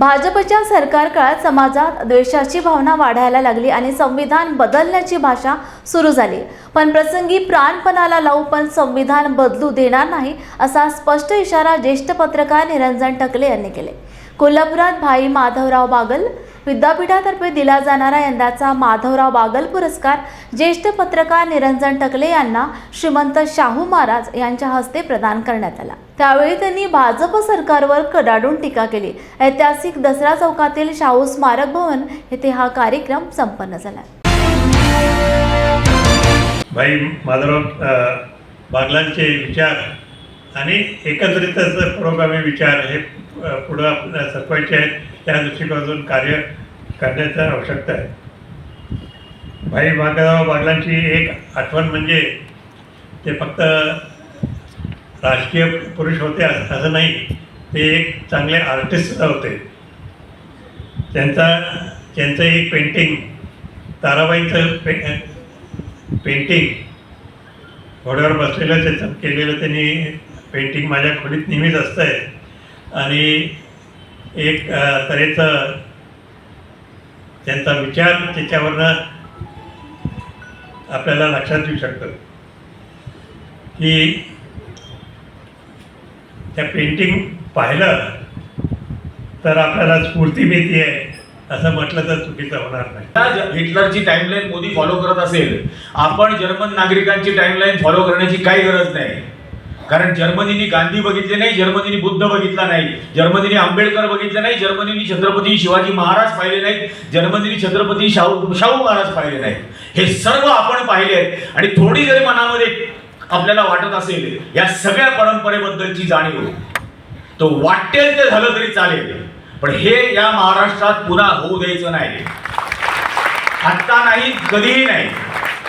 भाजपच्या सरकार काळात समाजात द्वेषाची भावना वाढायला लागली आणि संविधान बदलण्याची भाषा सुरू झाली. पण प्रसंगी प्राणपणाला लावू पण संविधान बदलू देणार नाही असा स्पष्ट इशारा ज्येष्ठ पत्रकार निरंजन टकले यांनी केले. कोल्हापुरात भाई माधवराव बागल. विद्यापीठातर्फे दिला जाणारा यंदाचा माधवराव बागल पुरस्कार ज्येष्ठ पत्रकार निरंजन टकले यांना श्रीमंत शाहू महाराज यांच्या हस्ते प्रदान करण्यात आला. त्यावेळी त्यांनी भाजप सरकारवर कडाडून टीका केली. ऐतिहासिक दसरा चौकातील शाहू स्मारक भवन येथे हा कार्यक्रम संपन्न झाला. भाई माधवराव बागलांचे विचार आणि एकत्रितच पुरोगामी विचार हे पुढं आपल्याला सरपंच आहेत त्या दृष्टिकोनातून कार्य करण्याची आवश्यकता आहे. भाई भागराव बागलांची एक आठवण म्हणजे ते फक्त राजकीय पुरुष होते असं नाही ते एक चांगले आर्टिस्टसुद्धा होते. त्यांचा त्यांचं एक पेंटिंग ताराबाईंचं पे पेंटिंग घोड्यावर बसलेलं त्याचं केलेलं त्यांनी पेंटिंग माझ्या खोलीत नेहमीच असतं आहे आणि एक तऱ्हेचं त्यांचा विचार त्याच्यावरनं आपल्याला लक्षात येऊ शकतं. की त्या पेंटिंग पाहिलं तर आपल्याला स्फूर्ती मिळते आहे असं म्हटलं तर चुकीचं होणार नाही. हिटलरची टाईमलाईन मोदी फॉलो करत असेल. आपण जर्मन नागरिकांची टाईमलाईन फॉलो करण्याची काही गरज नाही. कारण जर्मनीने गांधी बघितले नाही जर्मनीने बुद्ध बघितला नाही जर्मनीने आंबेडकर बघितले नाही जर्मनीने छत्रपती शिवाजी महाराज पाहिले नाहीत जर्मनीने छत्रपती शाहू शाहू महाराज पाहिले नाहीत. हे सर्व आपण पाहिले आहेत. आणि थोडी जरी मनामध्ये आपल्याला वाटत असेल या सगळ्या परंपरेबद्दलची जाणीव तो वाटेल ते झालं तरी चालेल. पण हे या महाराष्ट्रात पुन्हा होऊ द्यायचं नाही. आत्ता नाही कधीही नाही.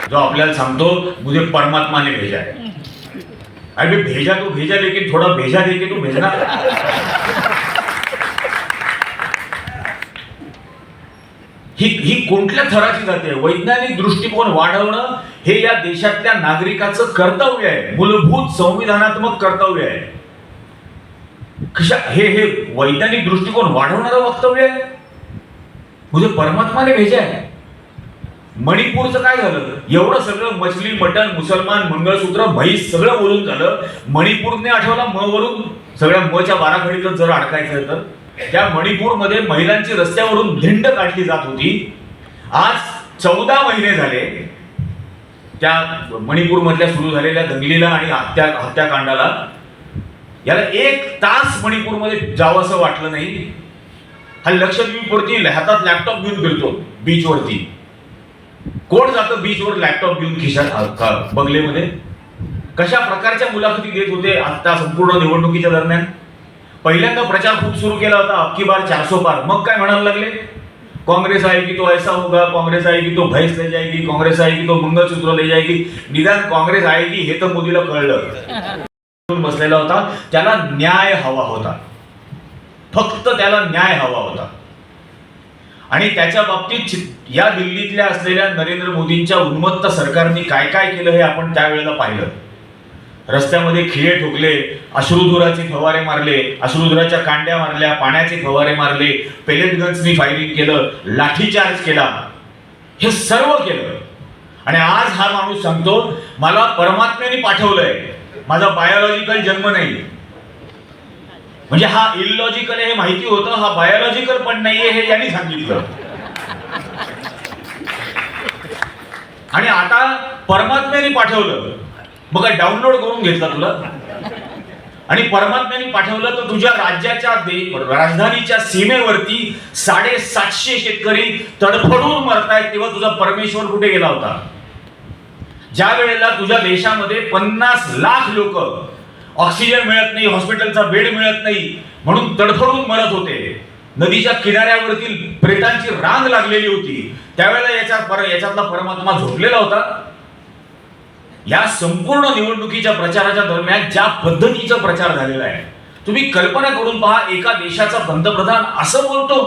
जो आपल्याला सांगतो मुझे परमात्माने भेजा अरे भेजा तो भेजा लेकिन थोड़ा भेजा देके तो भेजना। ही ही कोणत्या थराची जाते वैज्ञानिक दृष्टिकोन वाढवणं हे या देशातल्या नागरिकाचं कर्तव्य आहे. मूलभूत संविधानात्मक कर्तव्य आहे. कशा हे हे वैज्ञानिक दृष्टिकोन वाढवणारं वक्तव्य आहे? म्हणजे परमात्माने भेजा आहे. मणिपूरचं काय झालं? एवढं सगळं मछली मटण मुसलमान मंगळसूत्र म्हैस सगळं बोलून झालं. मणिपूरने आठवला म वरून सगळ्या मच्या बाराखडीतच जर अडकायचं तर? त्या मणिपूरमध्ये महिलांची रस्त्यावरून धिंड काढली जात होती. आज चौदा महिने झाले त्या मणिपूरमधल्या सुरू झालेल्या दंगलीला आणि हत्या हत्याकांडाला. याला एक तास मणिपूरमध्ये जावंसं वाटलं नाही. हा लक्षद्वीपवरती हातात लॅपटॉप घेऊन फिरतो बीचवरती कोण जातं बीचवर लॅपटॉप घेऊन खिशात बंगलेमध्ये? कशा प्रकारच्या मुलाखती देत होते आता संपूर्ण निवडणुकीच्या दरम्यान? पहिल्यांदा प्रचार खूप सुरू केला होता अबकी बार चारसो पार. मग काय म्हणायला लागले? काँग्रेस आएगी तो ऐसा होगा काँग्रेस आएगी तो भैस ले जाएगी काँग्रेस आएगी तो मंगलसूत्र ले जाएगी. निदान काँग्रेस आएगी हे तर मोदीला कळलं. बसलेला होता? त्याला न्याय हवा होता. फक्त त्याला न्याय हवा होता. आणि त्याच्या बाबतीत चि- या दिल्लीतल्या असलेल्या नरेंद्र मोदींच्या उन्मत्त सरकारने काय काय केलं हे आपण त्यावेळेला पाहिलं. रस्त्यामध्ये खिळे ठोकले अश्रुधुराचे फवारे मारले अश्रुधुराच्या कांड्या मारल्या पाण्याचे फवारे मारले पेलेट गन्सनी फायरिंग केलं लाठीचार्ज केला. हे सर्व केलं. आणि आज हा माणूस सांगतो मला परमात्म्याने पाठवलंय. माझा बायोलॉजिकल जन्म नाही म्हणजे हा इलॉजिकल हे माहिती होतं हा बायोलॉजिकल पण नाहीये हे यांनी सांगितलं. आणि आता परमात्म्याने पाठवलं. बघा डाउनलोड करून घेतलं तुला आणि परमात्म्याने पाठवलं तर तुझ्या राज्याच्या राजधानीच्या सीमेवरती साडेसातशे शेतकरी तडफडून मरतायत तेव्हा तुझा परमेश्वर कुठे गेला होता? ज्या वेळेला तुझ्या देशामध्ये पन्नास लाख लोक ऑक्सिजन मिळत नाही हॉस्पिटलचा बेड मिळत नाही म्हणून तडफडून मरत होते. नदीच्या किनाऱ्यावरती प्रेतांची रांग लागलेली होती. त्यावेळेला याच्या पर याच्यातला परमात्मा झोपलेला होता. या संपूर्ण निवडणुकीच्या प्रचाराच्या दरम्यान ज्या पद्धतीचा प्रचार झालेला आहे तुम्ही कल्पना करून पहा एका देशाचा पंतप्रधान असं बोलतो